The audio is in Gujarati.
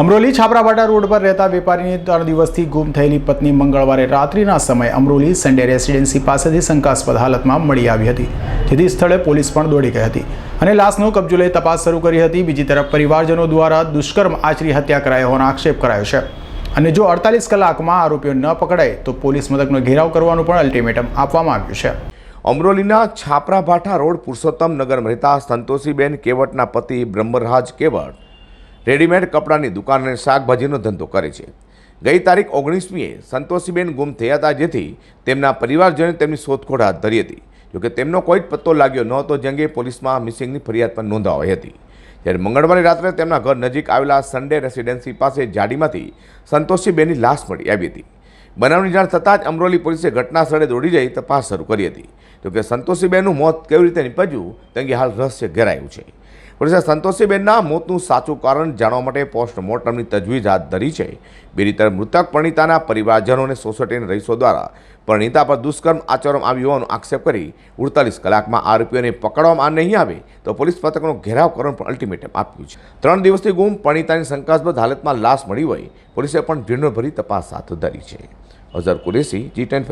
અમરોલી છાપરાબાટા રોડ પર રહેતા વેપારીની ત્રણ દિવસથી ગુમ થયેલી પત્ની મંગળવારે રાત્રિના સમયે અમરોલી સન્ડે રેસિડેન્સી પાસેથી શંકાસ્પદ હાલતમાં મળી આવી હતી. જેથી સ્થળે પોલીસ પણ દોડી ગઈ હતી અને લાશનો કબજો લઈ તપાસ શરૂ કરી હતી. બીજી તરફ પરિવારજનો દ્વારા દુષ્કર્મ આચરી હત્યા કરાયો હોવાનો આક્ષેપ કરાયો છે. અને જો અડતાલીસ કલાકમાં આરોપીઓ ન પકડાય, તો પોલીસ મથકનો ઘેરાવ કરવાનું પણ અલ્ટિમેટમ આપવામાં આવ્યું છે. અમરોલીના છાપરાભાઠા રોડ પુરુષોત્તમ નગરમાં રહેતા સંતોષીબેન કેવટના પતિ બ્રહ્મરાજ કેવટ રેડીમેડ કપડાની દુકાન અને શાકભાજીનો ધંધો કરે છે. ગઈ તારીખ ઓગણીસમીએ સંતોષીબેન ગુમ થયા હતા જેથી તેમના પરિવારજનોએ તેમની શોધખોળ હાથ ધરી હતી. જોકે તેમનો કોઈ જ પત્તો લાગ્યો ન હતો જે પોલીસમાં મિસિંગની ફરિયાદ પણ નોંધાવાઈ હતી. જ્યારે મંગળવારે રાત્રે તેમના ઘર નજીક આવેલા સન્ડે રેસિડેન્સી પાસે જાડીમાંથી સંતોષીબેનની લાશ મળી આવી હતી. બનાવની જાણ થતાં જ અમરોલી પોલીસે ઘટના સ્થળે દોડી જઈ તપાસ શરૂ કરી હતી. જોકે સંતોષીબેનનું મોત કેવી રીતે નીપજ્યું? તે અંગે હાલ રહસ્ય ઘેરાયું છે. પોલીસે સંતોષીબેનના મોતનું સાચું કારણ જાણવા માટે પોસ્ટમોર્ટમની તજવીજ હાથ ધરી છે. બીજી તરફ મૃતક પરણિતાના પરિવારજનો અને સોસાયટીના રહીશો દ્વારા પરણિતા પર દુષ્કર્મ આચરવામાં આવ્યું હોવાનો આક્ષેપ કરી ઉડતાલીસ કલાકમાં આરોપીઓને પકડવામાં નહીં આવે તો પોલીસ પથકનો ઘેરાવ કરવાનું પણ અલ્ટિમેટમ આપ્યું છે. ત્રણ દિવસથી ગુમ પરણિતાની શંકાસ્પદ હાલતમાં લાશ મળી હોય, પોલીસે પણ ઝીણવટભરી તપાસ હાથ ધરી છે. અઝર કુરેશી, જી ટેન